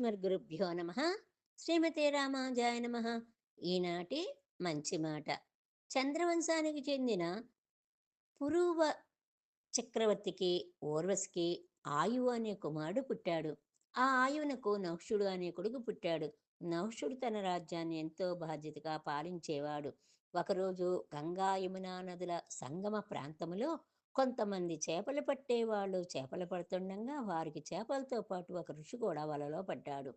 గురుభ్యో నమ. శ్రీమతే రామాజాయ నమ. ఈనాటి మంచి మాట. చంద్రవంశానికి చెందిన పురువ చక్రవర్తికి ఓర్వస్కి ఆయువు అనే కుమారుడు పుట్టాడు. ఆ ఆయువునకు నహుషుడు అనే కొడుకు పుట్టాడు. నహుషుడు తన రాజ్యాన్ని ఎంతో బాధ్యతగా పాలించేవాడు. ఒకరోజు గంగా యమునా నదుల సంగమ ప్రాంతములో కొంతమంది చేపలు పట్టేవాళ్ళు చేపలు పడుతుండగా వారికి చేపలతో పాటు ఒక ఋషి కూడా వలలో పడ్డాడు.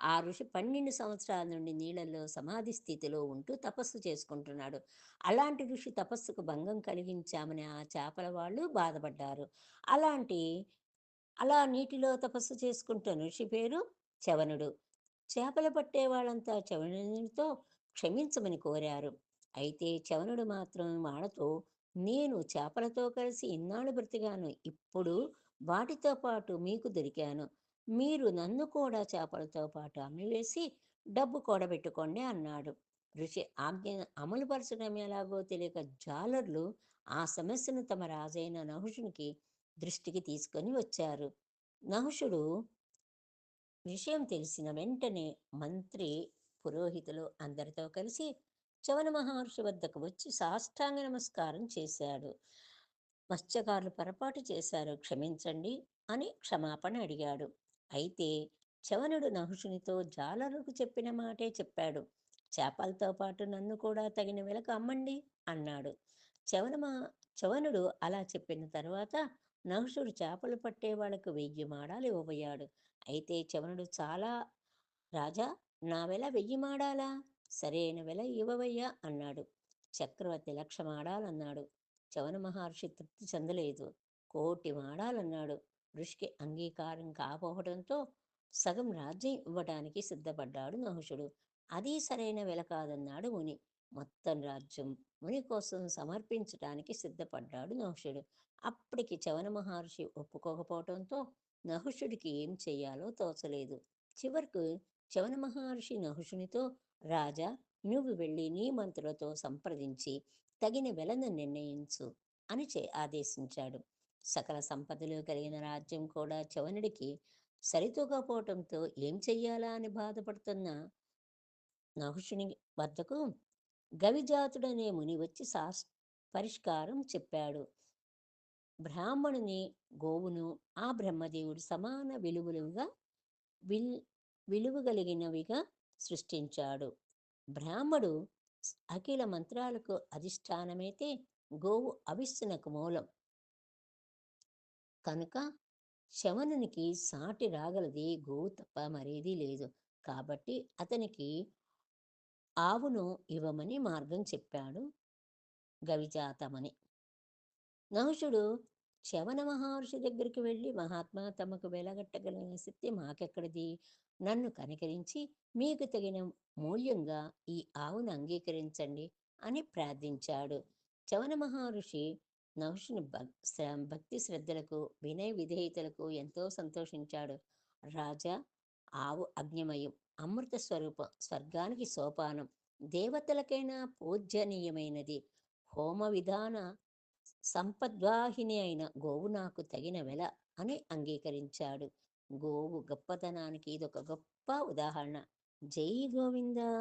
ఆ ఋషి పన్నెండు సంవత్సరాల నుండి నీళ్ళల్లో సమాధి స్థితిలో ఉంటూ తపస్సు చేసుకుంటున్నాడు. అలాంటి ఋషి తపస్సుకు భంగం కలిగించామని ఆ చేపల వాళ్ళు బాధపడ్డారు. అలాంటి అలా నీటిలో తపస్సు చేసుకుంటున్న ఋషి పేరు చవనుడు. చేపలు పట్టే వాళ్ళంతా చవనునితో క్షమించమని కోరారు. అయితే చవనుడు మాత్రం వాళ్ళతో నేను చేపలతో కలిసి ఇన్నాళ్ళు బ్రతికాను. ఇప్పుడు వాటితో పాటు మీకు దొరికాను. మీరు నన్ను కూడా చేపలతో పాటు అమ్మివేసి డబ్బు కూడబెట్టుకోండి అన్నాడు. ఋషి ఆజ్ఞ అమలుపరచడం ఎలాగో తెలియక జాలర్లు ఆ సమస్యను తమ రాజైన నహుషునికి దృష్టికి తీసుకొని వచ్చారు. నహుషుడు విషయం తెలిసిన వెంటనే మంత్రి పురోహితులు అందరితో కలిసి చవన మహర్షి వద్దకు వచ్చి సాష్టాంగ నమస్కారం చేశాడు. మత్స్యకారులు పొరపాటు చేశారు క్షమించండి అని క్షమాపణ అడిగాడు. అయితే చవనుడు నహుషునితో జాలరుకు చెప్పిన మాటే చెప్పాడు. చేపలతో పాటు నన్ను కూడా తగిన వెలకు అమ్మండి అన్నాడు. చవన చవనుడు అలా చెప్పిన తర్వాత నహుషుడు చేపలు పట్టే వాళ్ళకు వెయ్యి మాడాలు ఇవ్వబోయాడు. అయితే చవనుడు చాలా రాజా నా వెల వెయ్యి మాడాలా? సరైన వెల ఇవ్వవయ్యా అన్నాడు. చక్రవర్తి లక్ష మాడాలన్నాడు చవన మహర్షి తృప్తి చెందలేదు. కోటి మాడాలన్నాడు. ఋషికి అంగీకారం కాపోవడంతో సగం రాజ్యం ఇవ్వడానికి సిద్ధపడ్డాడు నహుషుడు. అది సరైన వెల కాదన్నాడు ముని. మొత్తం రాజ్యం ముని కోసం సమర్పించడానికి సిద్ధపడ్డాడు నహుషుడు. అప్పటికి చవన మహర్షి ఒప్పుకోకపోవడంతో నహుషుడికి ఏం చెయ్యాలో తోచలేదు. చివరకు శవన మహర్షి నహుషునితో రాజా నువ్వు వెళ్ళి నీ మంత్రులతో సంప్రదించి తగిన వెలను నిర్ణయించు అని చే ఆదేశించాడు. సకల సంపదలు కలిగిన రాజ్యం కూడా చవనుడికి సరితూగపోవటంతో ఏం చెయ్యాలా అని బాధపడుతున్న నహుషుని వద్దకు గవిజాతుడనే ముని వచ్చి శాస్ పరిష్కారం చెప్పాడు. బ్రాహ్మణుని గోవును ఆ బ్రహ్మదేవుడు సమాన విలువలుగా విల్ విలువగలిగినవిగా సృష్టించాడు. బ్రాహ్మడు అఖిల మంత్రాలకు అధిష్టానమైతే గోవు అవిస్సునకు మూలం. కనుక శవనునికి సాటి రాగలది గోవు తప్ప మరేదీ లేదు. కాబట్టి అతనికి ఆవును ఇవ్వమని మార్గం చెప్పాడు గవిజాతమని నహుషుడు శవన మహర్షి దగ్గరికి వెళ్ళి మహాత్మా తమకు వెలగట్టగలిగిన శక్తి మాకెక్కడిది? నన్ను కనికరించి మీకు తగిన మూల్యంగా ఈ ఆవును అంగీకరించండి అని ప్రార్థించాడు. చవన మహర్షి నహుషుని భక్తి శ్రద్ధలకు వినయ విధేయతలకు ఎంతో సంతోషించాడు. రాజా ఆవు అగ్నిమయం అమృత స్వరూపం స్వర్గానికి సోపానం దేవతలకైనా పూజ్యనీయమైనది. హోమ విధాన సంపద్వాహిని అయిన గోవు నాకు తగిన వెల అని అంగీకరించాడు. గోవు గొప్పతనానికి ఇదొక గొప్ప ఉదాహరణ. జై గోవిందా!